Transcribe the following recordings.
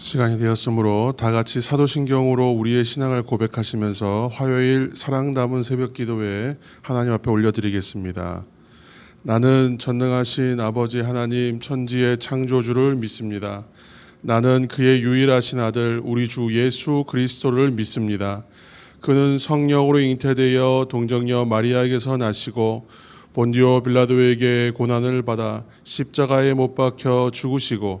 시간이 되었으므로 다 같이 사도신경으로 우리의 신앙을 고백하시면서 화요일 사랑 담은 새벽 기도회 하나님 앞에 올려드리겠습니다. 나는 전능하신 아버지 하나님 천지의 창조주를 믿습니다. 나는 그의 유일하신 아들 우리 주 예수 그리스도를 믿습니다. 그는 성령으로 잉태되어 동정녀 마리아에게서 나시고 본디오 빌라도에게 고난을 받아 십자가에 못 박혀 죽으시고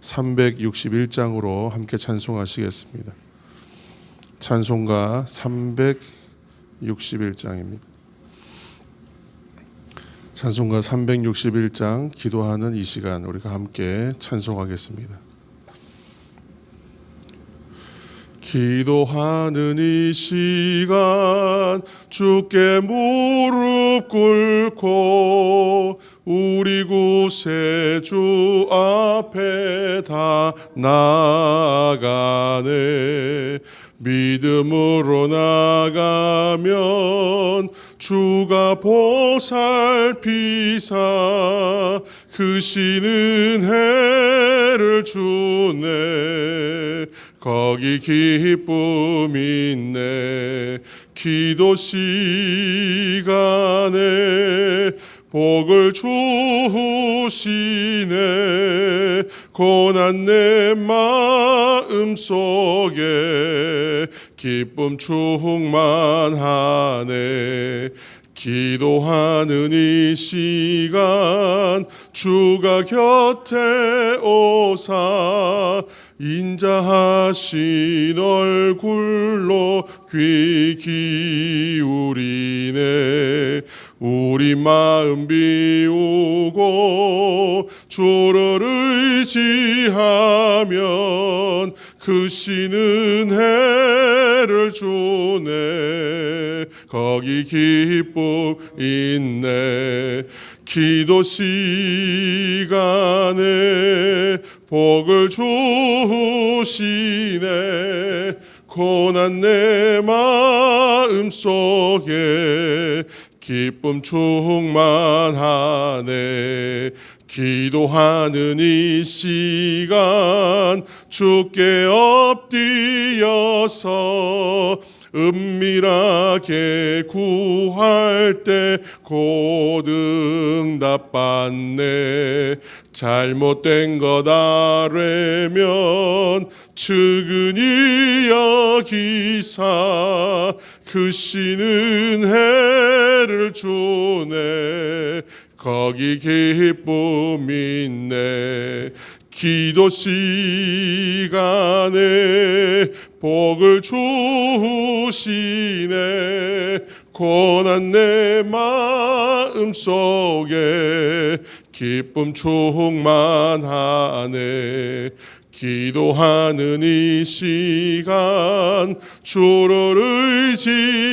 361장으로 함께 찬송하시겠습니다. 찬송가 361장입니다. 찬송가 361장 기도하는 이 시간 우리가 함께 찬송하겠습니다. 기도하는 이 시간 주께 무릎 꿇고 우리 구세주 앞에 다 나아가네. 믿음으로 나가면 주가 보살피사. 크시는 해를 주네. 거기 기쁨 있네. 기도 시간에 복을 주시네. 고난 내 마음 속에 기쁨 충만하네. 기도하는 이 시간 주가 곁에 오사 인자하신 얼굴로 귀 기울이네 우리 마음 비우고 주를 의지하면 크시는 해를 주네. 거기 기쁨 있네. 기도 시간에 복을 주시네. 고난 내 마음 속에 기쁨 충만하네. 기도하는 이 시간 주께 엎드려서 은밀하게 구할 때 고등답받네. 잘못된 것 아뢰면 측은히 여기사 크시는 해를 주네. 거기 기쁨 있네 기도 시간에 복을 주시네. 고난 내 마음 속에 기쁨 충만하네. 기도하는 이 시간 주를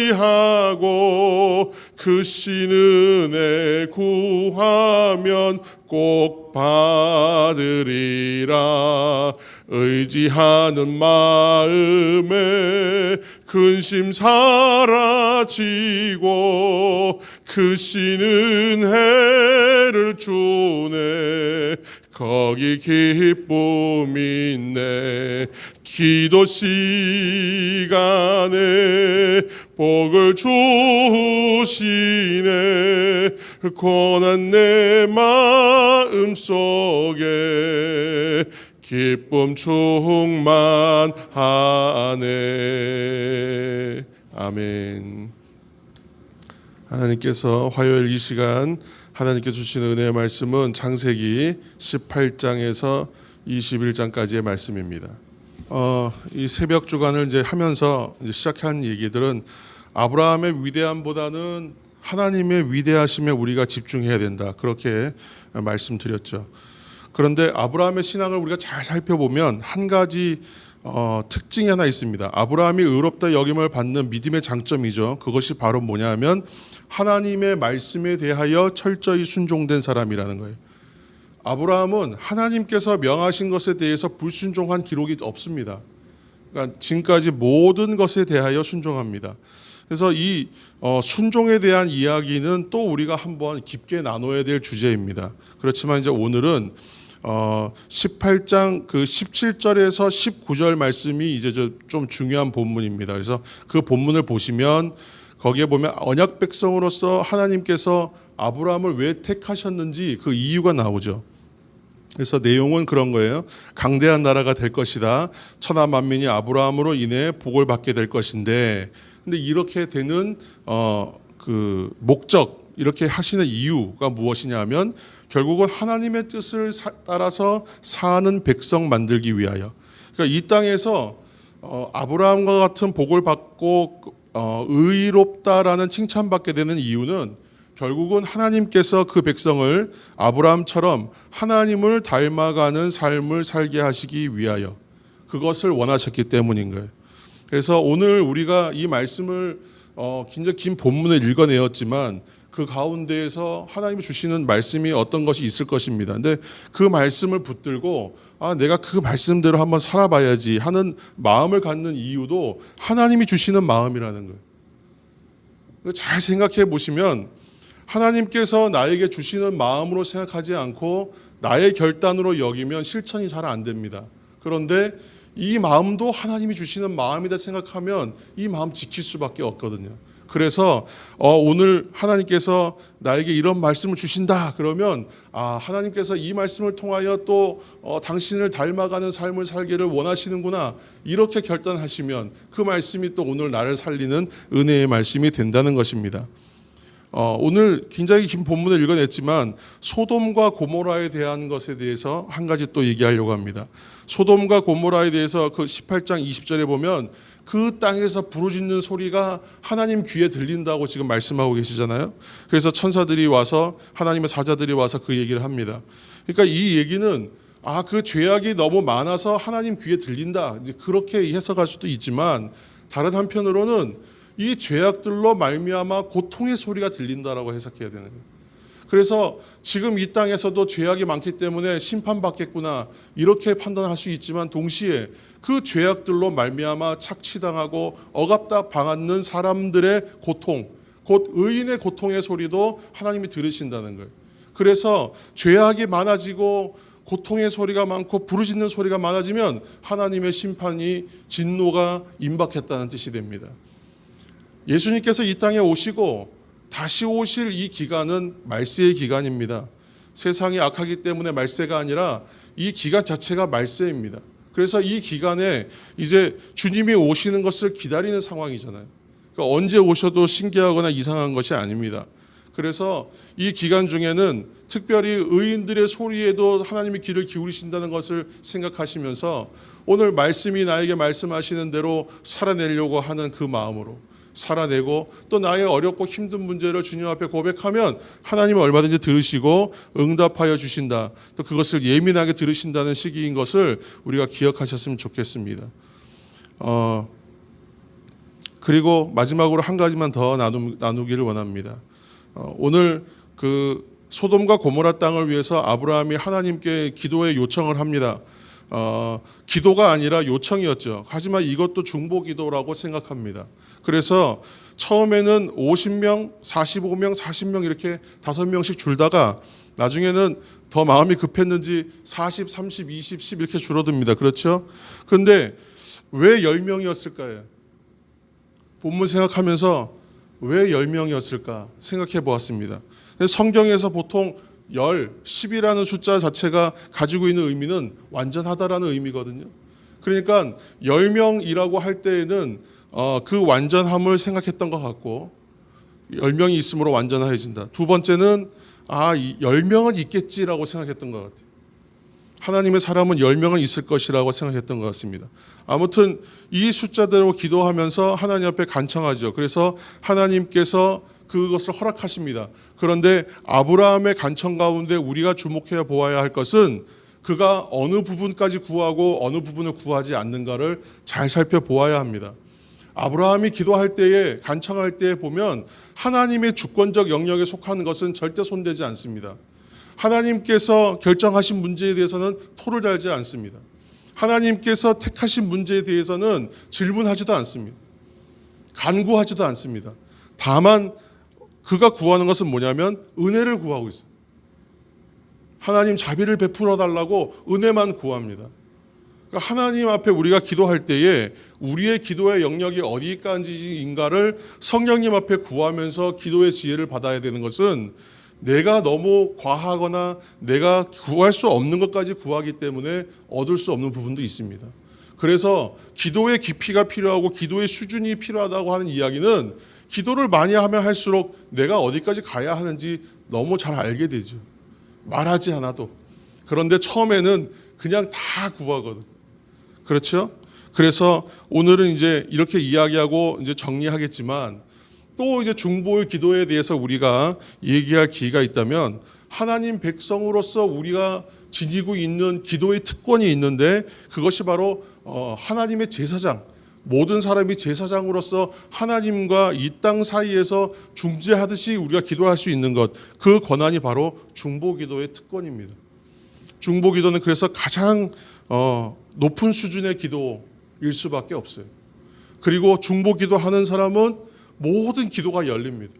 의지하고 크신 은혜 구하면 꼭 받으리라. 의지하는 마음에 근심 사라지고 크신 은혜를 주네. 거기 기쁨 있네 기도 시간에 복을 주시네. 고난 내 마음 속에 기쁨 충만하네. 아멘. 하나님께서 화요일 이 시간 하나님께 주시는 은혜의 말씀은 창세기 18장에서 21장까지의 말씀입니다. 어, 이 새벽 주간을 이제 하면서 이제 시작한 얘기들은 아브라함의 위대함보다는 하나님의 위대하심에 우리가 집중해야 된다. 그렇게 말씀드렸죠. 그런데 아브라함의 신앙을 우리가 잘 살펴보면 한 가지 어, 특징이 하나 있습니다. 아브라함이 의롭다 여김을 받는 믿음의 장점이죠. 그것이 바로 뭐냐하면 하나님의 말씀에 대하여 철저히 순종된 사람이라는 거예요. 아브라함은 하나님께서 명하신 것에 대해서 불순종한 기록이 없습니다. 그러니까 지금까지 모든 것에 대하여 순종합니다. 그래서 이 어, 순종에 대한 이야기는 또 우리가 한번 깊게 나눠야 될 주제입니다. 그렇지만 이제 오늘은 어, 18장 그 17절에서 19절 말씀이 이제 저좀 중요한 본문입니다. 그래서 그 본문을 보시면 거기에 보면 언약 백성으로서 하나님께서 아브라함을 왜 택하셨는지 그 이유가 나오죠. 그래서 내용은 그런 거예요. 강대한 나라가 될 것이다. 천하 만민이 아브라함으로 인해 복을 받게 될 것인데, 근데 이렇게 되는 어 그 목적 이렇게 하시는 이유가 무엇이냐면 결국은 하나님의 뜻을 사- 따라서 사는 백성 만들기 위하여. 그러니까 이 땅에서 어, 아브라함과 같은 복을 받고 어, 의롭다라는 칭찬받게 되는 이유는 결국은 하나님께서 그 백성을 아브라함처럼 하나님을 닮아가는 삶을 살게 하시기 위하여 그것을 원하셨기 때문인 거예요. 그래서 오늘 우리가 이 말씀을 어, 굉장히 긴 본문을 읽어내었지만 그 가운데에서 하나님이 주시는 말씀이 어떤 것이 있을 것입니다. 근데 그 말씀을 붙들고 아 내가 그 말씀대로 한번 살아봐야지 하는 마음을 갖는 이유도 하나님이 주시는 마음이라는 거예요. 잘 생각해 보시면 하나님께서 나에게 주시는 마음으로 생각하지 않고 나의 결단으로 여기면 실천이 잘 안 됩니다. 그런데 이 마음도 하나님이 주시는 마음이다 생각하면 이 마음 지킬 수밖에 없거든요. 그래서 어, 오늘 하나님께서 나에게 이런 말씀을 주신다 그러면 아 하나님께서 이 말씀을 통하여 또 어, 당신을 닮아가는 삶을 살기를 원하시는구나 이렇게 결단하시면 그 말씀이 또 오늘 나를 살리는 은혜의 말씀이 된다는 것입니다. 어, 오늘 굉장히 긴 본문을 읽어냈지만 소돔과 고모라에 대한 것에 대해서 한 가지 또 얘기하려고 합니다. 소돔과 고모라에 대해서 그 18장 20절에 보면 그 땅에서 부르짖는 소리가 하나님 귀에 들린다고 지금 말씀하고 계시잖아요. 그래서 천사들이 와서 하나님의 사자들이 와서 그 얘기를 합니다. 그러니까 이 얘기는 아 그 죄악이 너무 많아서 하나님 귀에 들린다. 이제 그렇게 해석할 수도 있지만 다른 한편으로는 이 죄악들로 말미암아 고통의 소리가 들린다라고 해석해야 되는 거예요. 그래서 지금 이 땅에서도 죄악이 많기 때문에 심판받겠구나 이렇게 판단할 수 있지만 동시에 그 죄악들로 말미암아 착취당하고 억압다 방앗는 사람들의 고통, 곧 의인의 고통의 소리도 하나님이 들으신다는 거예요. 그래서 죄악이 많아지고 고통의 소리가 많고 부르짖는 소리가 많아지면 하나님의 심판이 진노가 임박했다는 뜻이 됩니다. 예수님께서 이 땅에 오시고 다시 오실 이 기간은 말세의 기간입니다. 세상이 악하기 때문에 말세가 아니라 이 기간 자체가 말세입니다. 그래서 이 기간에 이제 주님이 오시는 것을 기다리는 상황이잖아요. 그러니까 언제 오셔도 신기하거나 이상한 것이 아닙니다. 그래서 이 기간 중에는 특별히 의인들의 소리에도 하나님이 귀를 기울이신다는 것을 생각하시면서 오늘 말씀이 나에게 말씀하시는 대로 살아내려고 하는 그 마음으로 살아내고 또 나의 어렵고 힘든 문제를 주님 앞에 고백하면 하나님은 얼마든지 들으시고 응답하여 주신다. 또 그것을 예민하게 들으신다는 시기인 것을 우리가 기억하셨으면 좋겠습니다. 어, 그리고 마지막으로 한 가지만 더 나누, 나누기를 원합니다. 어, 오늘 그 소돔과 고모라 땅을 위해서 아브라함이 하나님께 기도의 요청을 합니다. 어, 기도가 아니라 요청이었죠. 하지만 이것도 중보 기도라고 생각합니다. 그래서 처음에는 50명, 45명, 40명 이렇게 다섯 명씩 줄다가 나중에는 더 마음이 급했는지 40, 30, 20, 10 이렇게 줄어듭니다. 그렇죠? 근데 왜 10명이었을까요? 본문 생각하면서 왜 10명이었을까 생각해 보았습니다. 성경에서 보통 10, 10이라는 숫자 자체가 가지고 있는 의미는 완전하다라는 의미거든요. 그러니까 10명이라고 할 때에는 어, 그 완전함을 생각했던 것 같고 10명이 있으므로 완전해진다. 두 번째는 아, 10명은 있겠지라고 생각했던 것 같아요. 하나님의 사람은 10명은 있을 것이라고 생각했던 것 같습니다. 아무튼 이 숫자대로 기도하면서 하나님 앞에 간청하죠. 그래서 하나님께서 그것을 허락하십니다. 그런데 아브라함의 간청 가운데 우리가 주목해 보아야 할 것은 그가 어느 부분까지 구하고 어느 부분을 구하지 않는가를 잘 살펴보아야 합니다. 아브라함이 기도할 때에 간청할 때에 보면 하나님의 주권적 영역에 속하는 것은 절대 손대지 않습니다. 하나님께서 결정하신 문제에 대해서는 토를 달지 않습니다. 하나님께서 택하신 문제에 대해서는 질문하지도 않습니다. 간구하지도 않습니다. 다만 그가 구하는 것은 뭐냐면 은혜를 구하고 있어요. 하나님 자비를 베풀어 달라고 은혜만 구합니다. 그러니까 하나님 앞에 우리가 기도할 때에 우리의 기도의 영역이 어디까지인가를 성령님 앞에 구하면서 기도의 지혜를 받아야 되는 것은 내가 너무 과하거나 내가 구할 수 없는 것까지 구하기 때문에 얻을 수 없는 부분도 있습니다. 그래서 기도의 깊이가 필요하고 기도의 수준이 필요하다고 하는 이야기는 기도를 많이 하면 할수록 내가 어디까지 가야 하는지 너무 잘 알게 되죠. 말하지 않아도. 그런데 처음에는 그냥 다 구하거든. 그렇죠? 그래서 오늘은 이제 이렇게 이야기하고 이제 정리하겠지만 또 이제 중보의 기도에 대해서 우리가 얘기할 기회가 있다면 하나님 백성으로서 우리가 지니고 있는 기도의 특권이 있는데 그것이 바로 어, 하나님의 제사장 모든 사람이 제사장으로서 하나님과 이 땅 사이에서 중재하듯이 우리가 기도할 수 있는 것 그 권한이 바로 중보 기도의 특권입니다. 중보 기도는 그래서 가장 어, 높은 수준의 기도일 수밖에 없어요. 그리고 중보 기도 하는 사람은 모든 기도가 열립니다.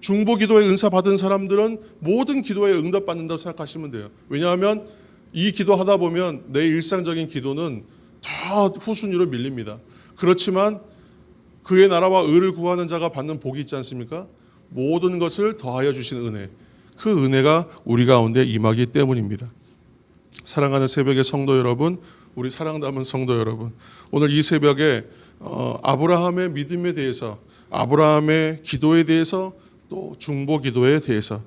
중보 기도에 은사 받은 사람들은 모든 기도에 응답 받는다고 생각하시면 돼요. 왜냐하면 이 기도하다 보면 내 일상적인 기도는 저 후순위로 밀립니다. 그렇지만 그의 나라와 의를 구하는 자가 받는 복이 있지 않습니까? 모든 것을 더하여 주신 은혜. 그 은혜가 우리 가운데 임하기 때문입니다. 사랑하는 새벽의 성도 여러분, 우리 사랑 담은 성도 여러분, 오늘 이 새벽에 어, 아브라함의 믿음에 대해서, 아브라함의 기도에 대해서, 또 중보 기도에 대해서,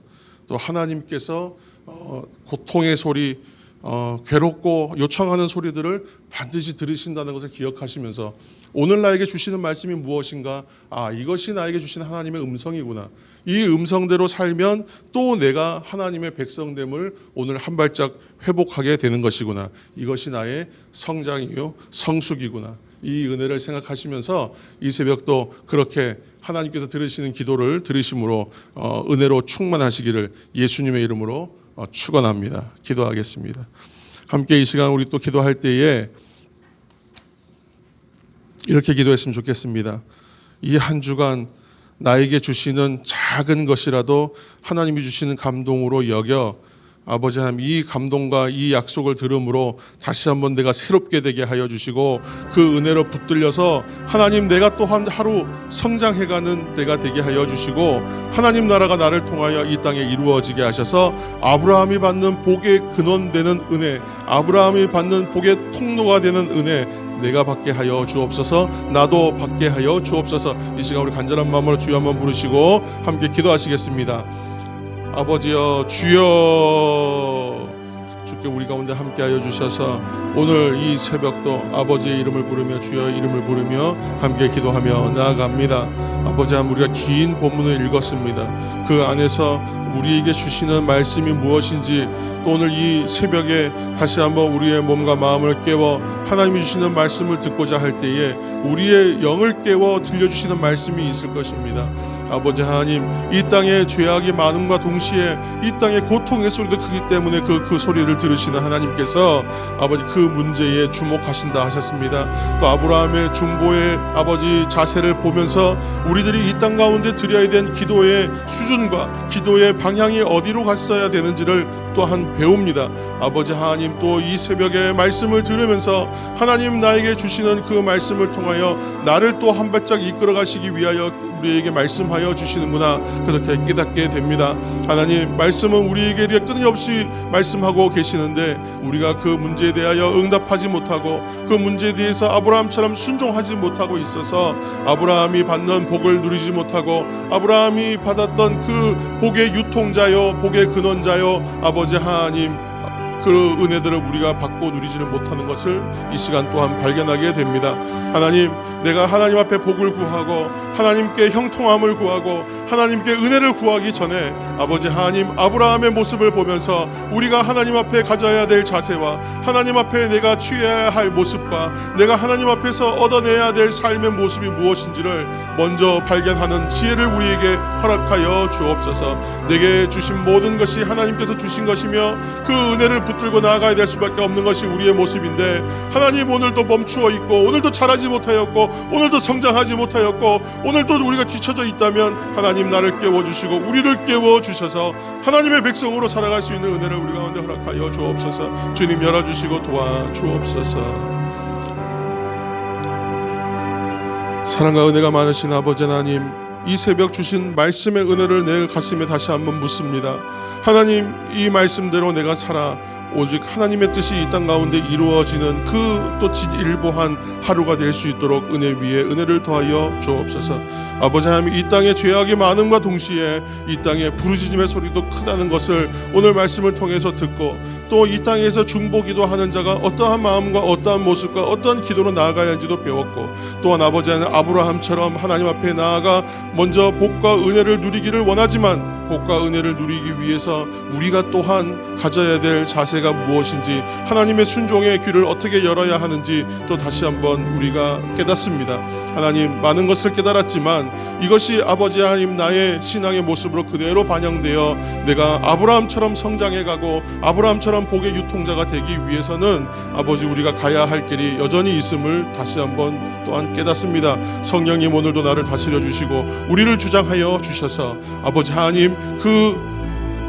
또 하나님께서 어, 고통의 소리, 어, 괴롭고 요청하는 소리들을 반드시 들으신다는 것을 기억하시면서 오늘 나에게 주시는 말씀이 무엇인가? 아, 이것이 나에게 주신 하나님의 음성이구나. 이 음성대로 살면 또 내가 하나님의 백성됨을 오늘 한 발짝 회복하게 되는 것이구나. 이것이 나의 성장이요, 성숙이구나. 이 은혜를 생각하시면서 이 새벽도 그렇게 하나님께서 들으시는 기도를 들으심으로 어, 은혜로 충만하시기를 예수님의 이름으로 어, 축원합니다. 기도하겠습니다. 함께 이 시간 우리 또 기도할 때에 이렇게 기도했으면 좋겠습니다. 이 한 주간 나에게 주시는 작은 것이라도 하나님이 주시는 감동으로 여겨 아버지 하나님 이 감동과 이 약속을 들음으로 다시 한번 내가 새롭게 되게 하여 주시고 그 은혜로 붙들려서 하나님 내가 또한 하루 성장해가는 때가 되게 하여 주시고 하나님 나라가 나를 통하여 이 땅에 이루어지게 하셔서 아브라함이 받는 복의 근원 되는 은혜 아브라함이 받는 복의 통로가 되는 은혜 내가 받게 하여 주옵소서 나도 받게 하여 주옵소서. 이 시간 우리 간절한 마음으로 주여 한번 부르시고 함께 기도하시겠습니다 아버지여 주여. 주께 우리 가운데 함께하여 주셔서 오늘 이 새벽도 아버지의 이름을 부르며 주여 이름을 부르며 함께 기도하며 나아갑니다. 아버지 하나님 우리가 긴 본문을 읽었습니다. 그 안에서 우리에게 주시는 말씀이 무엇인지 또 오늘 이 새벽에 다시 한번 우리의 몸과 마음을 깨워 하나님이 주시는 말씀을 듣고자 할 때에 우리의 영을 깨워 들려주시는 말씀이 있을 것입니다. 아버지 하나님 이 땅에 죄악이 많음과 동시에 이 땅에 고통의 소리도 크기 때문에 그, 그 소리를 들으시는 하나님께서 아버지 그 문제에 주목하신다 하셨습니다. 또 아브라함의 중보의 아버지 자세를 보면서 우리들이 이 땅 가운데 드려야 된 기도의 수준과 기도의 방향이 어디로 갔어야 되는지를 또한 배웁니다. 아버지 하나님 또 이 새벽에 말씀을 들으면서 하나님 나에게 주시는 그 말씀을 통하여 나를 또 한 발짝 이끌어 가시기 위하여 우리에게 말씀하여 주시는구나 그렇게 깨닫게 됩니다. 하나님 말씀은 우리에게 끊임없이 말씀하고 계시는데 우리가 그 문제에 대하여 응답하지 못하고 그 문제에 대해서 아브라함처럼 순종하지 못하고 있어서 아브라함이 받는 복을 누리지 못하고 아브라함이 받았던 그 복의 유통자요 복의 근원자요 아버지 하나님 그 은혜들을 우리가 받고 누리지는 못하는 것을 이 시간 또한 발견하게 됩니다. 하나님, 내가 하나님 앞에 복을 구하고 하나님께 형통함을 구하고 하나님께 은혜를 구하기 전에 아버지 하나님 아브라함의 모습을 보면서 우리가 하나님 앞에 가져야 될 자세와 하나님 앞에 내가 취해야 할 모습과 내가 하나님 앞에서 얻어내야 될 삶의 모습이 무엇인지를 먼저 발견하는 지혜를 우리에게 허락하여 주옵소서. 내게 주신 모든 것이 하나님께서 주신 것이며 그 은혜를 붙들고 나아가야 될 수밖에 없는 것이 우리의 모습인데 하나님 오늘도 멈추어 있고 오늘도 잘하지 못하였고 오늘도 성장하지 못하였고 오늘도 우리가 뒤처져 있다면 하나님 나를 깨워 주시고 우리를 깨워 주셔서 하나님의 백성으로 살아갈 수 있는 은혜를 우리 가운데 허락하여 주옵소서. 주님 열어 주시고 도와 주옵소서. 사랑과 은혜가 많으신 아버지 하나님 이 새벽 주신 말씀의 은혜를 내 가슴에 다시 한번 묻습니다. 하나님 이 말씀대로 내가 살아 오직 하나님의 뜻이 이 땅 가운데 이루어지는 그 또 진일보한 하루가 될 수 있도록 은혜 위에 은혜를 더하여 주옵소서. 아버지 하나님 이 땅에 죄악이 많음과 동시에 이 땅에 부르짖음의 소리도 크다는 것을 오늘 말씀을 통해서 듣고 또 이 땅에서 중보기도 하는 자가 어떠한 마음과 어떠한 모습과 어떠한 기도로 나아가야 하는지도 배웠고 또한 아버지 하나님 아브라함처럼 하나님 앞에 나아가 먼저 복과 은혜를 누리기를 원하지만 복과 은혜를 누리기 위해서 우리가 또한 가져야 될 자세가 무엇인지 하나님의 순종의 귀를 어떻게 열어야 하는지 또 다시 한번 우리가 깨닫습니다. 하나님 많은 것을 깨달았지만 이것이 아버지 하나님 나의 신앙의 모습으로 그대로 반영되어 내가 아브라함처럼 성장해 가고 아브라함처럼 복의 유통자가 되기 위해서는 아버지 우리가 가야 할 길이 여전히 있음을 다시 한번 또한 깨닫습니다. 성령님 오늘도 나를 다스려 주시고 우리를 주장하여 주셔서 아버지 하나님 그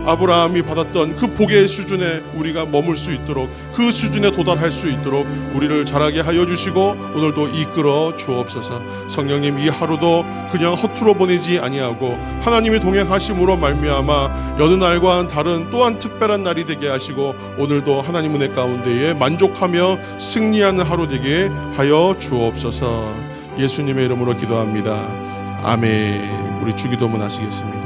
아브라함이 받았던 그 복의 수준에 우리가 머물 수 있도록 그 수준에 도달할 수 있도록 우리를 자라게 하여 주시고 오늘도 이끌어 주옵소서. 성령님 이 하루도 그냥 허투루 보내지 아니하고 하나님이 동행하심으로 말미암아 여느 날과는 다른 또한 특별한 날이 되게 하시고 오늘도 하나님 은혜 가운데에 만족하며 승리하는 하루 되게 하여 주옵소서. 예수님의 이름으로 기도합니다. 아멘. 우리 주기도문 하시겠습니다.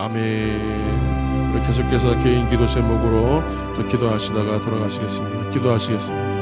아멘. 우리 계속해서 개인 기도 제목으로 또 기도하시다가 돌아가시겠습니다. 기도하시겠습니다.